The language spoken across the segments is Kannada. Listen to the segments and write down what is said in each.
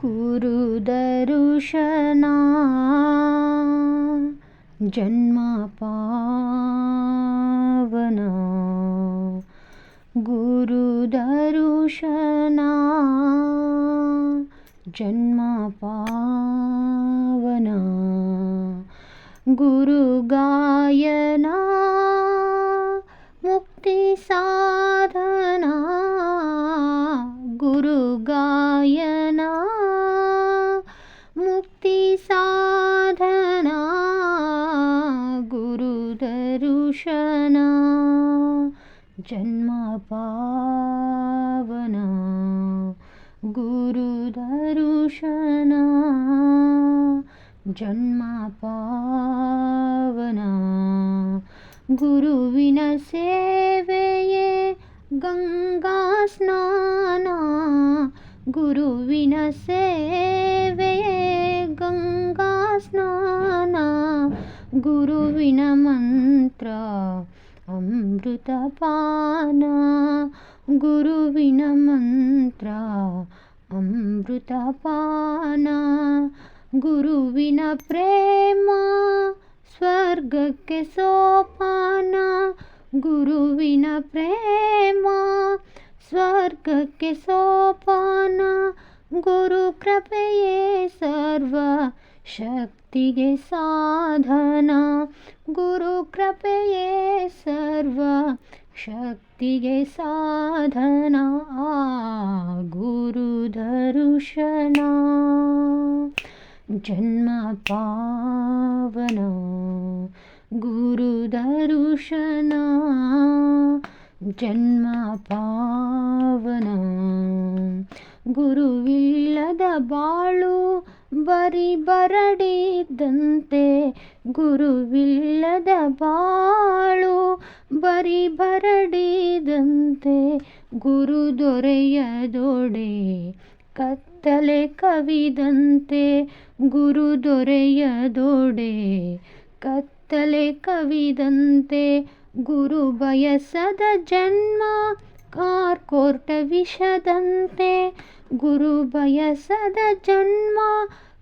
गुरुदर्शना जन्मा गुरु गुरुदर्शना जन्मा गायना गुरुगायना मुक्तिसा भूषणा जन्म पावना गुरुदर्शना जन्म पावना गुरुविन सेवये स्नाना गुरुविन सेवये स्नाना गुरुविन मन्त्र అమృతపాన గురువిన మంత్ర అమృతపాన ಗುರುವಿನ ಪ್ರೇಮ ಸ್ವರ್ಗಕ್ಕೆ ಸೋಪಾನ ಗುರುವಿನ ಪ್ರೇಮ ಸ್ವರ್ಗಕ್ಕೆ ಸೋಪಾನ ಗುರು ಕೃಪೆಯೇ ಸರ್ವ शक्तिगे साधना गुरुकृपये सर्व शक्तिगे साधना गुरु दरुशन जन्म पावन गुरु जन्म जन्मपावन गुरुविल्लद बाळु ಬರಿ ಬರಡಿದ್ದಂತೆ ಗುರುವಿಲ್ಲದ ಬಾಳು ಬರಿ ಬರಡಿದಂತೆ ಗುರು ದೊರೆಯದೊಡೆ ಕತ್ತಲೆ ಕವಿದಂತೆ ಗುರು ದೊರೆಯದೊಡೆ ಕತ್ತಲೆ ಕವಿದಂತೆ ಗುರು ಬಯಸದ ಜನ್ಮ ಕಾರ್ಕೋರ್ಟ ವಿಷದಂತೆ ಗುರು ಬಯಸದ ಜನ್ಮ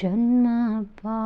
ಜನ್ಮ ಪಾ